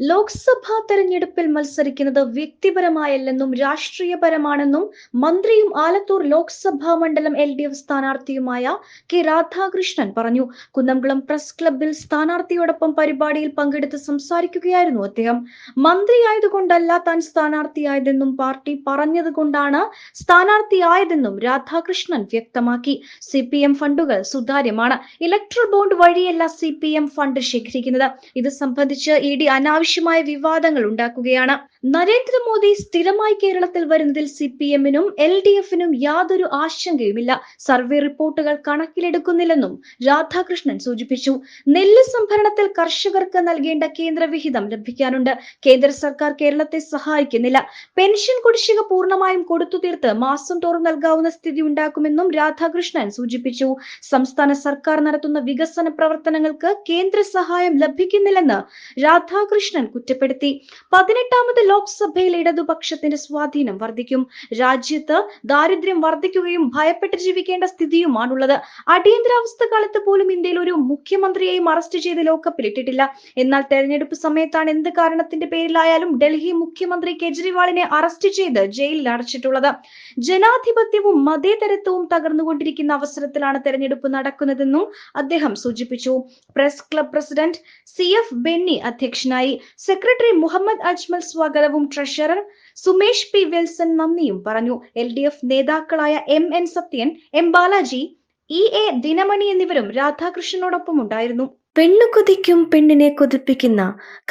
ലോക്സഭാ തെരഞ്ഞെടുപ്പിൽ മത്സരിക്കുന്നത് വ്യക്തിപരമായല്ലെന്നും രാഷ്ട്രീയപരമാണെന്നും മന്ത്രിയും ആലത്തൂർ ലോക്സഭാ മണ്ഡലം എൽ ഡി എഫ് സ്ഥാനാർത്ഥിയുമായ കെ രാധാകൃഷ്ണൻ പറഞ്ഞു. കുന്നംകുളം പ്രസ് ക്ലബ്ബിൽ സ്ഥാനാർത്ഥിയോടൊപ്പം പരിപാടിയിൽ പങ്കെടുത്ത് സംസാരിക്കുകയായിരുന്നു അദ്ദേഹം. മന്ത്രിയായതുകൊണ്ടല്ല താൻ സ്ഥാനാർത്ഥിയായതെന്നും പാർട്ടി പറഞ്ഞതുകൊണ്ടാണ് സ്ഥാനാർത്ഥിയായതെന്നും രാധാകൃഷ്ണൻ വ്യക്തമാക്കി. സി പി എം ഫണ്ടുകൾ സുതാര്യമാണ്. ഇലക്ട്രൽ ബോണ്ട് വഴിയല്ല സി പി എം ഫണ്ട് ശേഖരിക്കുന്നത്. ഇത് സംബന്ധിച്ച് ഇ ഡി അനാവശ്യമായ വിവാദങ്ങൾ ഉണ്ടാക്കുകയാണ്. നരേന്ദ്രമോദി സ്ഥിരമായി കേരളത്തിൽ വരുന്നതിൽ സി പി എമ്മിനും എൽ ഡി എഫിനും യാതൊരു ആശങ്കയുമില്ല. സർവേ റിപ്പോർട്ടുകൾ കണക്കിലെടുക്കുന്നില്ലെന്നും രാധാകൃഷ്ണൻ സൂചിപ്പിച്ചു. നെല്ല് സംഭരണത്തിൽ കർഷകർക്ക് നൽകേണ്ട കേന്ദ്ര വിഹിതം ലഭിക്കാനുണ്ട്. കേന്ദ്ര സർക്കാർ കേരളത്തെ സഹായിക്കുന്നില്ല. പെൻഷൻ കുടിശ്ശിക പൂർണമായും കൊടുത്തു തീർത്ത് മാസം തോറും നൽകാവുന്ന സ്ഥിതി ഉണ്ടാക്കുമെന്നും രാധാകൃഷ്ണൻ സൂചിപ്പിച്ചു. സംസ്ഥാന സർക്കാർ നടത്തുന്ന വികസന പ്രവർത്തനങ്ങൾക്ക് കേന്ദ്ര സഹായം ലഭിക്കുന്നില്ലെന്ന് രാധാകൃഷ്ണൻ കുറ്റപ്പെടുത്തി. പതിനെട്ടാമത് ലോക്സഭയിൽ ഇടതുപക്ഷത്തിന്റെ സ്വാധീനം വർദ്ധിക്കും. രാജ്യത്ത് ദാരിദ്ര്യം വർദ്ധിക്കുകയും ഭയപ്പെട്ട് ജീവിക്കേണ്ട സ്ഥിതിയുമാണുള്ളത്. അടിയന്തരാവസ്ഥ കാലത്ത് പോലും ഇന്ത്യയിൽ ഒരു മുഖ്യമന്ത്രിയെയും അറസ്റ്റ് ചെയ്ത് ലോക്കപ്പിലിട്ടിട്ടില്ല എന്നാൽ തെരഞ്ഞെടുപ്പ് സമയത്താണ് എന്ത് കാരണത്തിന്റെ പേരിലായാലും ഡൽഹി മുഖ്യമന്ത്രി കെജ്രിവാളിനെ അറസ്റ്റ് ചെയ്ത് ജയിലിൽ അടച്ചിട്ടുള്ളത്. ജനാധിപത്യവും മതേതരത്വവും തകർന്നുകൊണ്ടിരിക്കുന്ന അവസരത്തിലാണ് തെരഞ്ഞെടുപ്പ് നടക്കുന്നതെന്നും അദ്ദേഹം സൂചിപ്പിച്ചു. Press club president C F Benny അധ്യക്ഷനായി. സെക്രട്ടറി മുഹമ്മദ് അജ്മൽ സ്വാഗതവും ട്രഷറർ സുമേഷ് പി വിൽസൺ നന്ദിയും പറഞ്ഞു. എൽ ഡി എഫ് നേതാക്കളായ M N Sathyan M Balaji E A Dinamani എന്നിവരും രാധാകൃഷ്ണനോടൊപ്പം ഉണ്ടായിരുന്നു. പെണ്ണു കൊതിക്കും പെണ്ണിനെ കൊതിപ്പിക്കുന്ന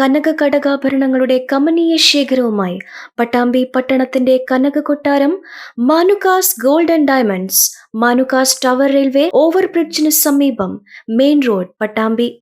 കനക കടകാഭരണങ്ങളുടെ കമനീയ ശേഖരവുമായി പട്ടാമ്പി പട്ടണത്തിന്റെ കനക കൊട്ടാരം Manukas gold and diamonds Manukas tower railway ഓവർബ്രിഡ്ജിന് സമീപം മെയിൻ റോഡ് പട്ടാമ്പി